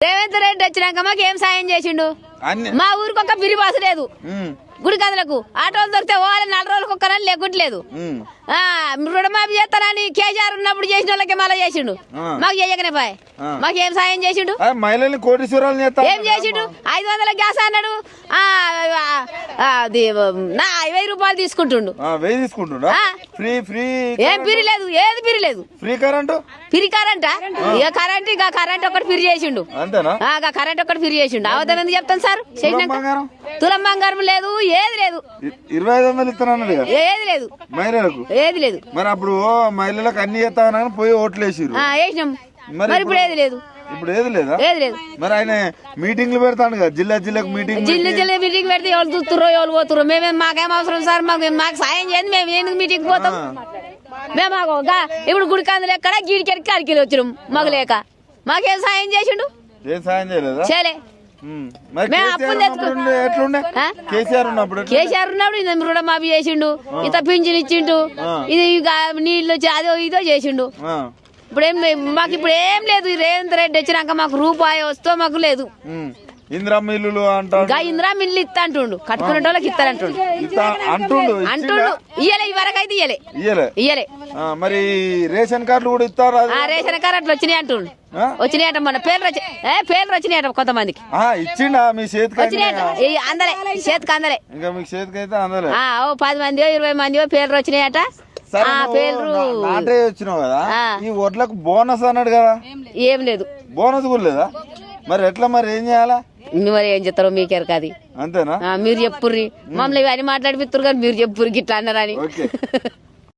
రేవంత్ రెడ్డి వచ్చినాక మాకు ఏం సాయం చేసిండు? మా ఊరికి ఒక బిరి బస్సు లేదు గుడి కథలకు ఆటోలు దొరికితే పోవాలి నాలుగు రోజులకు ఒక్కరని లేకుంటలేదు. రుణమాఫీ చేస్తానని కేసీఆర్ ఉన్నప్పుడు చేసిన వాళ్ళకి మళ్ళీ చేసిండు. మాకు చేయకనే పాయ్. మాకు ఏం సాయం చేసిండు? మహిళల్ని కోటీశ్వరాలు ఏం చేసిండు? ఐదు వందల గ్యాస్ అన్నాడు. నా వెయ్యి రూపాయలు తీసుకుంటుండు. ఆ, వెయ్యి తీసుకుంటుండా. ఫ్రీ ఫ్రీ ఏం పిరి లేదు ఏది పిరి లేదు. Free current? Free current? ఇక కరెంట్ ఇక కరెంట్ ఒకటి పిరి చేసిండు. అంతేనా? కరెంట్ ఒకటి పిరి చేసిండు. అవతం ఎందుకు చెప్తాను సార్? చేసినాక తులం బంగారం లేదు ఏది లేదు. ఇరవై ఐదు వందలు ఇస్తానన్నాడు ఇక ఏది లేదు. మహిళలకు? ఏది లేదు. మరి అప్పుడు మహిళలకు అన్ని చేస్తానని పోయి ఓట్లు వేసిర్రు. ఆ, వేసినాం. మరి ఇప్పుడు ఏది లేదు. ఇప్పుడు ఏది లేదా? ఏది లేదు. మరి ఆయన మీటింగ్లు పెడతాడు కదా జిల్లా జిల్లాకు మీటింగ్ జిల్లు జిల్లు మీటింగ్ పెడితే ఎవరు చూస్తుర్రో ఎవరు పోతుర్రో? మేమేం మాకేం అవసరం సార్? మాకు మాకు సాయం చేయండి మేము ఎందుకు మీటింగ్ పోతాం? మేము మాకు ఇప్పుడు గుడి కందులు ఎక్కడ? గీడికెడికి అడికి వచ్చినాం మాకు లేక మాకేం సాయం చేసిండు? ఏం సాయం చేయలేదా? చేయలే. కేసీఆర్ ఉన్నప్పుడు రుణమాఫీ చేసిండు ఇంత పింఛన్ ఇచ్చిండు. ఇది నీళ్ళు వచ్చి అదో ఇదో చేసిండు. ఇప్పుడు ఏం మాకు ఇప్పుడు ఏం లేదు. రేవంత్ రెడ్డి వచ్చినాక మాకు రూపాయి వస్తే మాకు లేదు. ఉమ్. ఇందిరమ్మ ఇల్లులు అంటాడు. ఇందిరా మిల్లు ఇస్తా అంటుండు కట్టుకునే వాళ్ళకి ఇస్తారంటుండు అంటుండు. అంటుండు. ఇయ్యలే ఈ వరకు అయితే ఇయ్యలే? ఇయ్యలే. ఇయ్యలే మరి రేషన్ కార్డులు కూడా ఇస్తారా? ఆ రేషన్ కార్డు అట్లా వచ్చినాయి అంటుండు? వచ్చినాయట మన పేర్లు వచ్చి ఏ పేర్లు వచ్చినాయట కొంతమందికి. ఇచ్చిండా మీ చేతికి వచ్చినాయట అందలే చేతికి అందలే. ఇంకా మీకు చేతికి అయితే అందలే. ఆ ఓ పది మందియో ఇరవై మందియో పేర్లు వచ్చినాయట నాటే వచ్చినావు కదా. ఈ వడ్లకు బోనస్ అన్నాడు కదా? ఏం లేదు. బోనస్ కూడా లేదా? మరి ఎట్లా మరి ఏం చేయాలా? మరి ఏం చెప్తారో మీకెరక అది అంతేనా? ఆ, మీరు చెప్పుర్రి. మమ్మల్ని ఇవన్నీ మాట్లాడిపిస్తారు కానీ మీరు చెప్పుర్రి గిట్లా అన్నారని.